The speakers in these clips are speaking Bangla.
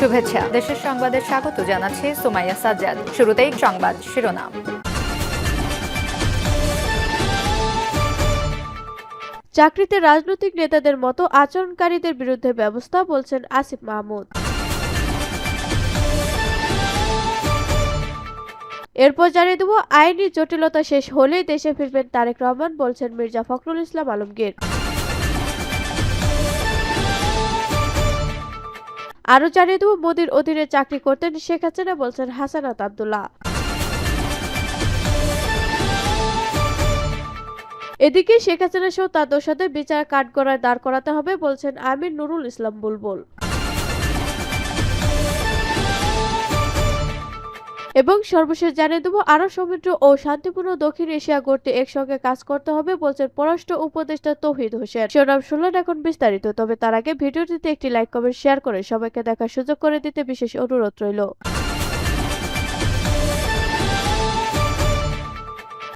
শুভেচ্ছা। দেশের সংবাদে স্বাগত জানাচ্ছি সুমাইয়া সাজ্জাদ। শুরুতেই সংবাদ শিরোনাম। চাকরিতে রাজনৈতিক নেতাদের মতো আচরণকারীদের বিরুদ্ধে ব্যবস্থা বলছেন আসিফ মাহমুদ। এরপর জানিয়ে দেব, আইনি জটিলতা শেষ হলেই দেশে ফিরবেন তারেক রহমান, বলছেন মির্জা ফখরুল ইসলাম আলমগীর। আরও জানিয়ে দেব, মোদীর অধীনে চাকরি করতেন শেখ হাসিনা বলছেন হাসানাত আবদুল্লাহ। এদিকে শেখ হাসিনা সহ তার দোষাদের বিচার কাঠগড়ায় দাঁড় করাতে হবে বলছেন আমির নুরুল ইসলাম বুলবুল। এবং সর্বশেষ জানিয়ে দেবো আরও সমুদ্র ও শান্তিপূর্ণ দক্ষিণ এশিয়া গড়তে একসঙ্গে কাজ করতে হবে বলছেন পররাষ্ট্র উপদেষ্টা তৌহিদ হোসেন। শিরোনাম শুনলেন এখন বিস্তারিত, তবে তার আগে ভিডিওটিতে একটি লাইক, কমেন্ট, শেয়ার করে সবাইকে দেখার সুযোগ করে দিতে বিশেষ অনুরোধ রইল।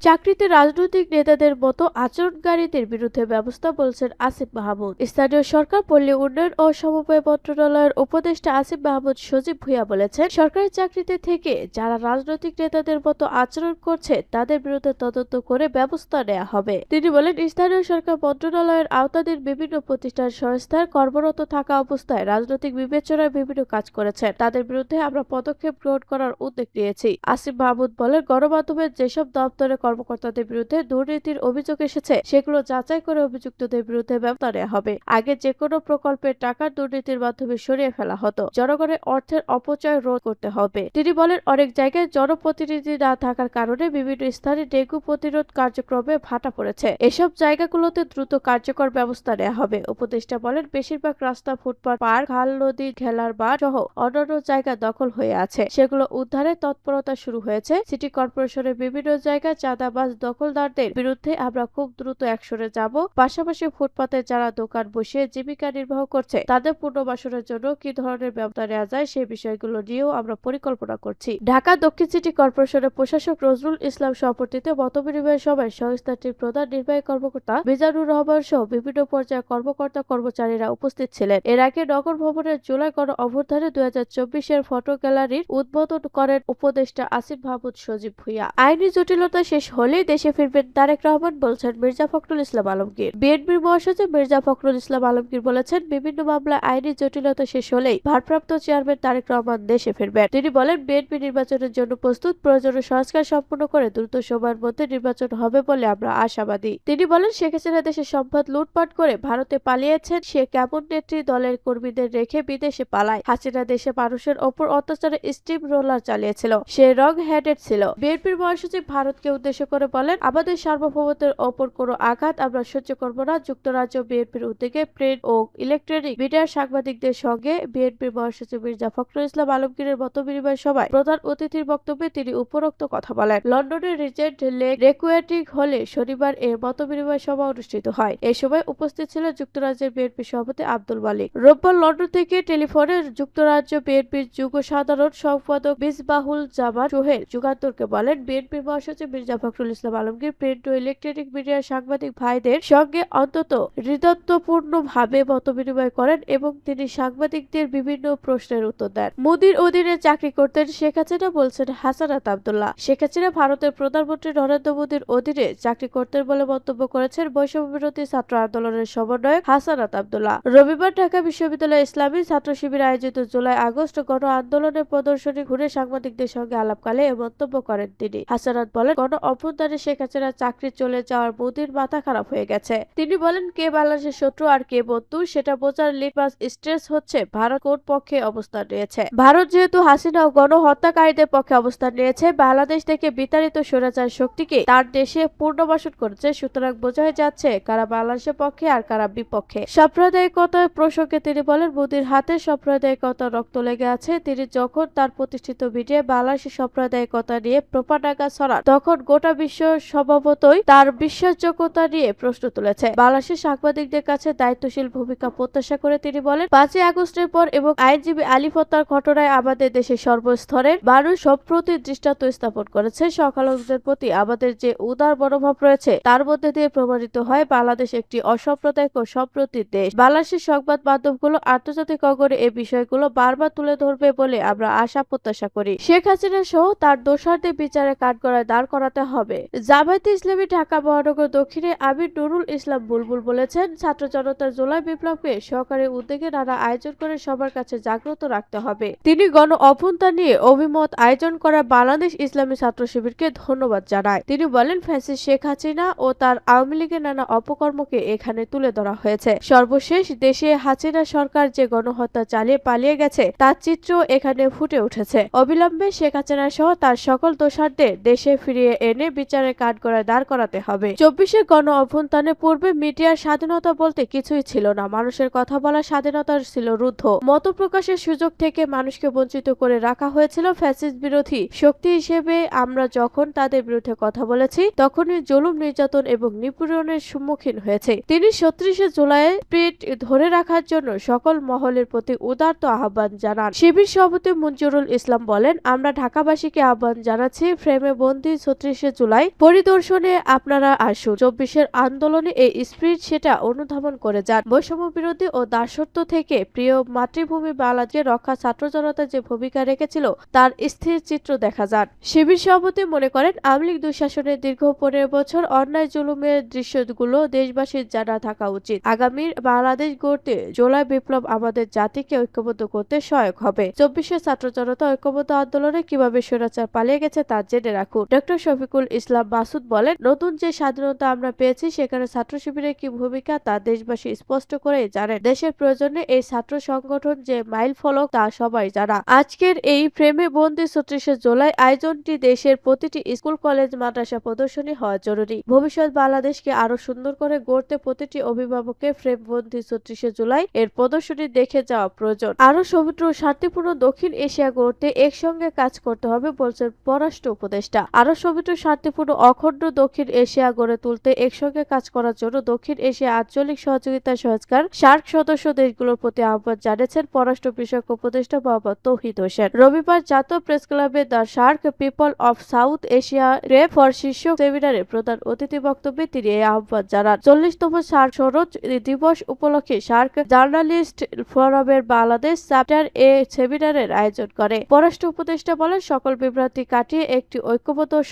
চাকরিতে রাজনৈতিক নেতাদের মতো আচরণকারীদের বিরুদ্ধে ব্যবস্থা বলছেন আসিফ মাহমুদ। স্থানীয় সরকার পল্লী উন্নয়ন ও সমবায় মন্ত্রণালয়ের উপদেষ্টা আসিফ মাহমুদ সজীব ভুইয়া বলেছেন, সরকারি চাকরিতে থেকে যারা রাজনৈতিক নেতাদের মতো আচরণ করছে, তাদের বিরুদ্ধে তদন্ত করে ব্যবস্থা নেওয়া হবে। তিনি বলেন, স্থানীয় সরকার মন্ত্রণালয়ের আওতাধীন বিভিন্ন প্রতিষ্ঠান সংস্থার কর্মরত থাকা অবস্থায় রাজনৈতিক বিবেচনায় বিভিন্ন কাজ করেছেন। তাদের বিরুদ্ধে আমরা পদক্ষেপ গ্রহণ করার উদ্যোগ নিয়েছি। আসিফ মাহমুদ বলেন, গণমাধ্যমের যেসব দপ্তরে কর্মকর্তাদের বিরুদ্ধে দুর্নীতির অভিযোগ এসেছে। সেগুলো যাচাই করে অভিযুক্তদের বিরুদ্ধে ব্যবস্থা নেওয়া হবে। আগে যে কোনো প্রকল্পের টাকার দুর্নীতির মাধ্যমে সরিয়ে ফেলা হতো। জনগণের অর্থের অপচয় রোধ করতে হবে। তিনি বলেন, অনেক জায়গায় জনপ্রতিনিধি না থাকার কারণে বিভিন্ন স্থানে ডেঙ্গু প্রতিরোধ কার্যক্রমে ভাটা পড়েছে। এসব জায়গাগুলোতে দ্রুত কার্যকর ব্যবস্থা নেওয়া হবে। উপদেষ্টা বলেন, বেশিরভাগ রাস্তা, ফুটপাত, পার্ক, খাল, নদী খেলার বার সহ অন্যান্য জায়গা দখল হয়ে আছে। সেগুলো উদ্ধারে তৎপরতা শুরু হয়েছে। সিটি কর্পোরেশনের বিভিন্ন জায়গায় চাঁদাবাজ দখলদারদের বিরুদ্ধে আমরা খুব দ্রুত অ্যাকশনে যাব। পাশাপাশি ফুটপাতে যারা দোকান বসিয়ে জীবিকা নির্বাহ করছে, তাদের পুনর্বাসনের জন্য কি ধরনের ব্যবস্থা নেওয়া যায় সেই বিষয়গুলো নিয়েও আমরা পরিকল্পনা করছি। ঢাকা দক্ষিণ সিটি কর্পোরেশনের প্রশাসক নজরুল ইসলাম সভাপতিতে মতবিনিময় সভায় সংস্থাটির প্রধান নির্বাহী কর্মকর্তা মিজানুর রহমান সহ বিভিন্ন পর্যায়ের কর্মকর্তা কর্মচারীরা উপস্থিত ছিলেন। এর আগে নগর ভবনের জুলাই গণ অভ্যুত্থানে দুই হাজার চব্বিশের ফটো গ্যালারির উদ্বোধন করেন উপদেষ্টা আসিফ মাহমুদ সজীব ভুইয়া। আইনি জটিলতা শেষ হলেই দেশে ফিরবেন তারেক রহমান বলছেন মির্জা ফখরুল ইসলাম আলমগীর। বিএনপির মহাসচিব মির্জা ফখরুল ইসলাম আলমগীর বলেছেন, বিভিন্ন মামলায় আইনি জটিলতা শেষ হলেই ভারপ্রাপ্ত চেয়ারম্যান তারেক রহমান দেশে ফিরবেন। তিনি বলেন, বিএনপি নির্বাচনের জন্য প্রস্তুত, প্রয়োজনীয় সংস্কার সম্পূর্ণ করে দ্রুত সময়ের মধ্যে নির্বাচন হবে বলে আমরা আশাবাদী। তিনি বলেন, শেখ হাসিনা দেশের সম্পদ লুটপাট করে ভারতে পালিয়েছেন, সে কেমন নেত্রী দলের কর্মীদের রেখে বিদেশে পালায়। হাসিনা দেশে মানুষের ওপর অত্যাচারে স্টিম রোলার চালিয়েছিল, সে রং হ্যান্ডেড ছিল। বিএনপির মহাসচিব ভারতকে উদ্দেশ্য করে বলেন, আমাদের সার্বভৌমত্বের ওপর কোনো আঘাত আমরা সহ্য করব না। যুক্তরাজ্য বিএনপির উদ্যোগে প্রিন্ট ও ইলেকট্রনিক মিডিয়ার সাংবাদিকদের সঙ্গে বিএনপির মহাসচিব মির্জা ফখরুল ইসলাম আলমগীরের মত বিনিময় সভায় প্রধান অতিথির বক্তব্যে তিনি উপরোক্ত কথা বলেন। লন্ডনের রিজেন্ট লেক রেকুয়েটিক হলে শনিবার এ মত বিনিময় সভা অনুষ্ঠিত হয়। এই সময় উপস্থিত ছিলেন যুক্তরাজ্যের বিএনপি সভাপতি আব্দুল মালিক। রোববার লন্ডন থেকে টেলিফোনে যুক্তরাজ্য বিএনপির যুগ্ম সাধারণ সম্পাদক মিসবাহুল জামান সোহেল যুগান্তরকে বলেন, বিএনপির মহাসচিব মির্জা ফখরুল ইসলাম আলমগীর, প্রিন্ট ও ইলেকট্রনিক মিডিয়ার সাংবাদিক ভাইদের সঙ্গে অন্তত হৃদত্বপূর্ণ ভাবে মত বিনিময় করেন এবং তিনি সাংবাদিকদের বিভিন্ন প্রশ্নের উত্তর দেন। মোদীর অধীনে চাকরি করতেন শেখ হাসিনা বলছেন হাসানাত আবদুল্লাহ। শেখ হাসিনা ভারতের প্রধানমন্ত্রী নরেন্দ্র মোদীর অধীনে চাকরি করতেন বলে মন্তব্য করেছেন বৈষম্য বিরোধী ছাত্র আন্দোলনের সমন্বয়ক হাসানাত আবদুল্লাহ। রবিবার ঢাকা বিশ্ববিদ্যালয় ইসলামী ছাত্র শিবির আয়োজিত জুলাই আগস্ট গণ আন্দোলনের প্রদর্শনী ঘুরে সাংবাদিকদের সঙ্গে আলাপকালে এ মন্তব্য করেন তিনি। হাসানাত বলেন, গণ অভ্যুত্থানে শেখ হাসিনা চাকরি চলে যাওয়ার মোদীর মাথা খারাপ হয়ে গেছে। তিনি বলেন, কে বাংলাদেশের শত্রু আর কে বন্ধু সেটা বোঝার লিটমাস স্ট্রেস হচ্ছে ভারত কোন পক্ষে অবস্থান নিয়েছে। ভারত যেহেতু হাসিনা ও গণহত্যাকারীদের পক্ষে অবস্থান নিয়েছে, বাংলাদেশ থেকে বিতাড়িত স্বৈরাচার শক্তিকে তার দেশে পুনর্বাসন করেছে। সুতরাং বোঝাই যাচ্ছে কারা বাংলাদেশের পক্ষে আর কারা বিপক্ষে। সাম্প্রদায়িকতার প্রসঙ্গে তিনি বলেন মোদীর হাতে সাম্প্রদায়িকতা রক্ত লেগে আছে। তিনি যখন তার প্রতিষ্ঠিত ভিডিও বাংলাদেশের সাম্প্রদায়িকতা নিয়ে প্রোপাডাঙ্গা ছড়ান, তখন গোটা গোটা বিশ্ব স্বভাবতই তার বিশ্বাসযোগ্যতা নিয়ে প্রশ্ন তুলেছে। বাংলাদেশের সাংবাদিকদের কাছে দায়িত্বশীল ভূমিকা প্রত্যাশা করে তিনি বলেন, পাঁচই আগস্টের পর এবং আইনজীবী আলিফ হত্যার ঘটনায় আমাদের দেশের সর্বস্তরের মানুষ সম্প্রতি দৃষ্টান্ত স্থাপন করেছে। সংখ্যালঘুদের প্রতি আমাদের যে উদার মনোভাব রয়েছে, তার মধ্যে দিয়ে প্রমাণিত হয় বাংলাদেশ একটি অসাম্প্রদায়িক ও সম্প্রতির দেশ। বাংলাদেশের সংবাদ মাধ্যমগুলো আন্তর্জাতিক অগরে এই বিষয়গুলো বারবার তুলে ধরবে বলে আমরা আশা প্রত্যাশা করি। শেখ হাসিনা সহ তার দোষারদের বিচারে কাঠগড়ায় দাঁড় করাতে হবে। জামায়াতে ইসলামী ঢাকা মহানগর দক্ষিণে আমির নুরুল ইসলাম বুলবুল বলেছেন, ছাত্র জনতার জুলাই বিপ্লবকে সরকারি উদ্যোগে নানা আয়োজন করে সবার কাছে জাগ্রত রাখতে হবে। তিনি গণ অভ্যুত্থান নিয়ে অভিমত আয়োজন করা বাংলাদেশ ইসলামী ছাত্র শিবিরকে ধন্যবাদ জানায়। তিনি বলেন, ফ্যাসিস শেখ হাসিনা ও তার আওয়ামী লীগের নানা অপকর্মকে এখানে তুলে ধরা হয়েছে। সর্বশেষ দেশে হাসিনা সরকার যে গণহত্যা চালিয়ে পালিয়ে গেছে, তার চিত্র এখানে ফুটে উঠেছে। অবিলম্বে শেখ হাসিনা সহ তার সকল দোষারদের দেশে ফিরিয়ে এনে বিচারের কাঠগড়ায় দাঁড় করাতে হবে। চব্বিশে গণ অভ্যুত্থানের পূর্বে মিডিয়ার স্বাধীনতা বলতে কিছুই ছিল না। মানুষের কথা বলার স্বাধীনতা ছিল রুদ্ধ। মত প্রকাশের সুযোগ থেকে মানুষকে বঞ্চিত করে রাখা হয়েছিল ফ্যাসিস্ট বিরোধী শক্তি হিসেবে। আমরা যখন তাদের বিরুদ্ধে কথা বলেছি, তখনই জুলুম নির্যাতন এবং নিপীড়নের সম্মুখীন হয়েছে। তিনি ছত্রিশে জুলাই স্পিরিট ধরে রাখার জন্য সকল মহলের প্রতি উদারত আহ্বান জানান। শিবির সভাপতি মঞ্জুরুল ইসলাম বলেন, আমরা ঢাকাবাসীকে আহ্বান জানাচ্ছি, ফ্রেমে বন্দি ছত্রিশে জুলাই পরিদর্শনে আপনারা আসুন চব্বিশের আন্দোলনে এই স্পিরিট সেটা অনুধাবন করে যান। বৈষম্য বিরোধী ও দাসত্ব থেকে প্রিয় মাতৃভূমি বাংলাদেশকে রক্ষা ছাত্র জনতা যে ভূমিকা রেখেছিল, তার স্থির চিত্র দেখা যান। শিবির সভাপতি মনে করেন, আওয়ামী লীগ দুঃশাসনের দীর্ঘ পনেরো বছর অন্যায় জুলুমের দৃশ্যগুলো দেশবাসীর জানা থাকা উচিত। আগামীর বাংলাদেশ গড়তে জোলাই বিপ্লব আমাদের জাতিকে ঐক্যবদ্ধ করতে সহায়ক হবে। চব্বিশের ছাত্র জনতা ঐক্যবদ্ধ আন্দোলনে কীভাবে স্বৈরাচার পালিয়ে গেছে তা জেনে রাখুন। ডক্টর শফিকুল ইসলাম মাসুদ বলেন, নতুন যে স্বাধীনতা আমরা পেয়েছি, সেখানে ছাত্র শিবিরের কি ভূমিকা তা দেশবাসী স্পষ্ট করে জানেন। দেশের প্রয়োজনে এই ছাত্র সংগঠন যে মাইল ফলক, তা সবাই জানা। আজকের এই প্রেমে বন্দি ছত্রিশে জুলাই আয়োজনটি দেশের প্রতিটি স্কুল, কলেজ, মাদ্রাসা প্রদর্শনী হওয়া জরুরি। ভবিষ্যৎ বাংলাদেশকে আরও সুন্দর করে গড়তে প্রতিটি অভিভাবকের ফ্রেম বন্দি ছত্রিশে জুলাই এর প্রদর্শনী দেখে যাওয়া প্রয়োজন। আরও সমুদ্র শান্তিপূর্ণ দক্ষিণ এশিয়া গড়তে একসঙ্গে কাজ করতে হবে, বলছেন পররাষ্ট্র উপদেষ্টা। আরও সমুদ্র শান্তিপূর্ণ অখণ্ড দক্ষিণ এশিয়া গড়ে তুলতে একসঙ্গে কাজ করার জন্য দক্ষিণ এশিয়া আঞ্চলিক সহযোগিতা সহজকার সার্ক সদস্য দেশগুলোর প্রতি আহ্বান জানিয়েছেন পররাষ্ট্র বিষয়ক উপদেষ্টা মোহাম্মদ তৌহিদ হোসেন। রবিবার জাতীয় প্রেস ক্লাবে the shark people of South Asia ray for শীর্ষক সেমিনারে প্রধান অতিথি বক্তব্যে তিনি এই আহ্বান জানান। চল্লিশতম শার্ক সরোজ দিবস উপলক্ষে সার্ক জার্নালিস্ট ফোরামের বাংলাদেশ চ্যাপ্টার এ সেমিনারের আয়োজন করে। পররাষ্ট্র উপদেষ্টা বলেন, সকল বিভ্রান্তি কাটিয়ে একটি ঐক্যবদ্ধ ও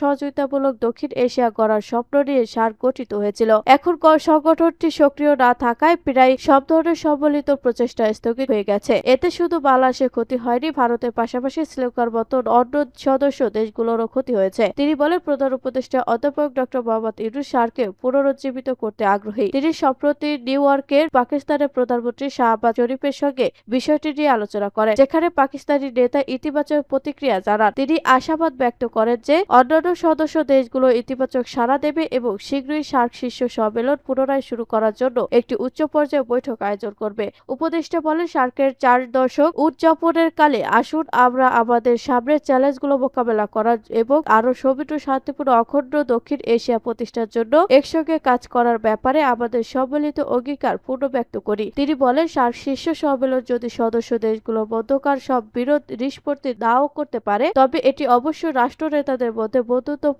সহযোগিতামূলক দক্ষিণ এশিয়া গড়ার স্বপ্ন নিয়ে সার্ক গঠিত হয়েছিল। এখন সংগঠনটি সক্রিয় না থাকায় প্রায় সব ধরনের সম্মিলিত প্রচেষ্টা স্থগিত হয়ে গেছে। এতে শুধু বাংলাদেশের ক্ষতি হয়নি, ভারতের পাশাপাশি শ্রীলঙ্কার মতো অন্য সদস্য দেশগুলোরও ক্ষতি হয়েছে। তিনি বলেন, প্রধান উপদেষ্টা অধ্যাপক ডক্টর মোহাম্মদ ইউনুস সারকে পুনরুজ্জীবিত করতে আগ্রহী। তিনি সম্প্রতি নিউ ইয়র্কের পাকিস্তানের প্রধানমন্ত্রী শাহবাজ শরীফের সঙ্গে বিষয়টি নিয়ে আলোচনা করেন, যেখানে পাকিস্তানি নেতা ইতিবাচক প্রতিক্রিয়া জানান। তিনি আশাবাদ ব্যক্ত করেন যে, অন্যান্য সদস্য দেশগুলো ইতিবাচক সাড়া দেবে এবং শীঘ্রই সার্ক শীর্ষ সম্মেলন পুনরায় শুরু করার জন্য একটি উচ্চ পর্যায়ে বৈঠক আয়োজন করবে। উপদেষ্টা বলেন সার্কের চার দশক উদযাপনের কালে আসুন, আমরা আমাদের সামনের চ্যালেঞ্জগুলো মোকাবেলা করার এবং আরও সমৃদ্ধ শান্তিপূর্ণ অখণ্ড দক্ষিণ এশিয়া প্রতিষ্ঠার জন্য একসঙ্গে কাজ করার ব্যাপারে আমাদের সম্মিলিত অঙ্গীকার পূর্ণ ব্যক্ত করি। তিনি বলেন সার্ক শীর্ষ সম্মেলন যদি সদস্য দেশগুলোর মধ্যকার সব বিরোধ নিষ্পত্তি নাও করতে পারে, তবে এটি অবশ্যই রাষ্ট্র নেতাদের মধ্যে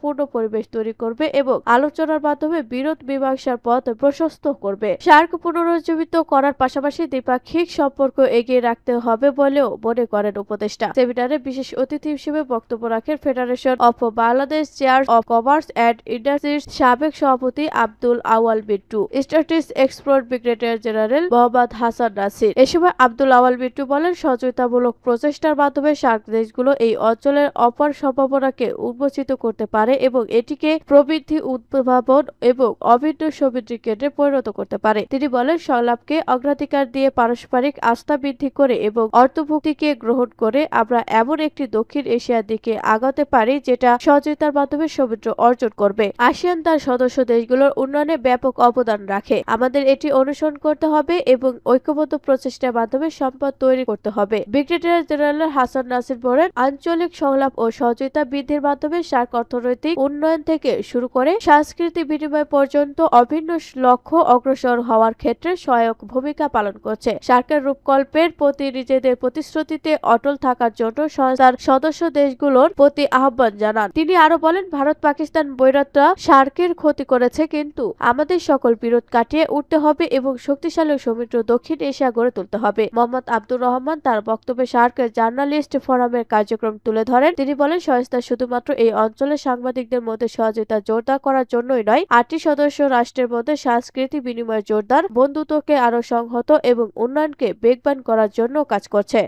বন্ধুত্বপূর্ণ পরিবেশ তৈরি করবে এবং আলোচনার মাধ্যমে বিরোধ মীমাংসার পথ প্রশস্ত করবে। সার্ক পুনরুজ্জীবিত করার পাশাপাশি দ্বিপাক্ষিক সম্পর্ক এগিয়ে রাখতে হবে বলেও মনে করেন উপদেষ্টা। সেমিনারে বিশেষ অতিথি হিসেবে বক্তব্য রাখেন federation of Bangladesh chair of commerce and industries সাবেক সভাপতি Abdul Awal Bittu স্ট্যাটিস export brigadier general Mohammad Hasan Nasir. এ সময় আব্দুল আওয়াল বিট্টু বলেন, সহযোগিতামূলক প্রচেষ্টার মাধ্যমে সার্ক দেশগুলো এই অঞ্চলের অপার সম্ভাবনাকে উন্মোচিত করতে পারে এবং এটিকে প্রবৃদ্ধি, উদ্ভাবন এবং অভিন্ন সমৃদ্ধি কেন্দ্রে পরিণত করতে পারে। তিনি বলেন, সংলাপকে অগ্রাধিকার দিয়ে পারস্পরিক আস্থা বৃদ্ধি করে এবং অর্থভুক্তিকে গ্রহণ করে আমরা এমন একটি দক্ষিণ এশিয়ার দিকে আগাতে পারি যেটা সহযোগিতার মাধ্যমে সমুদ্র অর্জন করবে। আসিয়ান তার সদস্য দেশগুলোর উন্নয়নে ব্যাপক অবদান রাখে। আমাদের এটি অনুসরণ করতে হবে এবং ঐক্যবদ্ধ প্রচেষ্টার মাধ্যমে সম্পদ তৈরি করতে হবে। ব্রিগেডিয়ার জেনারেল হাসান নাসির বলেন, আঞ্চলিক সংলাপ ও সহযোগিতা বৃদ্ধির মাধ্যমে সার্ক অর্থনৈতিক অর্থনৈতিক উন্নয়ন থেকে শুরু করে সাংস্কৃতিক বিনিময় পর্যন্ত অভিন্ন লক্ষ্য অগ্রসর হওয়ার ক্ষেত্রে সহায়ক ভূমিকা পালন করছে। সার্কের রূপকল্পের প্রতি নিজেদের প্রতিশ্রুতিতে অটল থাকার জন্য সংস্থার সদস্য দেশগুলোর প্রতি আহ্বান জানান। তিনি আরও বলেন, ভারত পাকিস্তান বৈরতরা সার্কের ক্ষতি করেছে, কিন্তু আমাদের সকল বিরোধ কাটিয়ে উঠতে হবে এবং শক্তিশালী ও সমৃদ্ধ দক্ষিণ এশিয়া গড়ে তুলতে হবে। মোহাম্মদ আব্দুর রহমান তার বক্তব্যে সার্কের জার্নালিস্ট ফোরামের কার্যক্রম তুলে ধরেন। তিনি বলেন, সংস্থা শুধুমাত্র এই অঞ্চলের সাংবাদিকদের মধ্যে সহযোগিতা জোরদার করার জন্যই নয়, আটটি সদস্য রাষ্ট্রের মধ্যে সাংস্কৃতিক বিনিময় জোরদার বন্ধুত্বকে আরও সংহত এবং উন্নয়নকে বেগবান করার জন্য কাজ করছে।